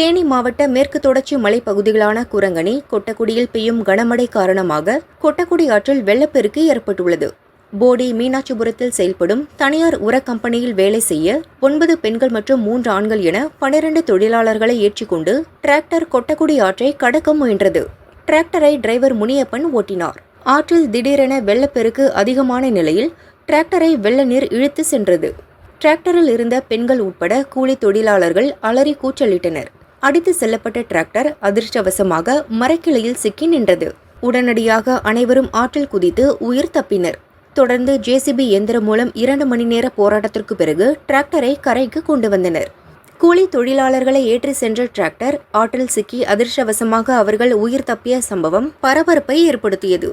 தேனி மாவட்ட மேற்கு தொடர்ச்சி மலைப்பகுதிகளான குரங்கணி கொட்டக்குடியில் பெய்யும் கனமழை காரணமாக கொட்டக்குடி ஆற்றில் வெள்ளப்பெருக்கு ஏற்பட்டுள்ளது. போடி மீனாட்சிபுரத்தில் செயல்படும் தனியார் உர கம்பெனியில் வேலை செய்ய ஒன்பது பெண்கள் மற்றும் மூன்று ஆண்கள் என பனிரெண்டு தொழிலாளர்களை ஏற்றிக்கொண்டு டிராக்டர் கொட்டக்குடி ஆற்றை கடக்க முயன்றது. டிராக்டரை டிரைவர் முனியப்பன் ஓட்டினார். ஆற்றில் திடீரென வெள்ளப்பெருக்கு அதிகமான நிலையில் டிராக்டரை வெள்ள நீர் இழுத்து சென்றது. டிராக்டரில் இருந்த பெண்கள் உட்பட கூலி தொழிலாளர்கள் அலறி கூச்சலிட்டனர். அடித்து செல்லப்பட்ட டிராக்டர் அதிர்ஷ்டவசமாக மரக்கிளையில் சிக்கி நின்றது. உடனடியாக அனைவரும் ஆற்றில் குதித்து உயிர் தப்பினர். தொடர்ந்து ஜேசிபி இயந்திரம் மூலம் இரண்டு மணி நேர போராட்டத்திற்கு பிறகு டிராக்டரை கரைக்கு கொண்டு வந்தனர். கூலி தொழிலாளர்களை ஏற்றி சென்ற டிராக்டர் ஆற்றில் சிக்கி அதிர்ஷ்டவசமாக அவர்கள் உயிர் தப்பிய சம்பவம் பரபரப்பை ஏற்படுத்தியது.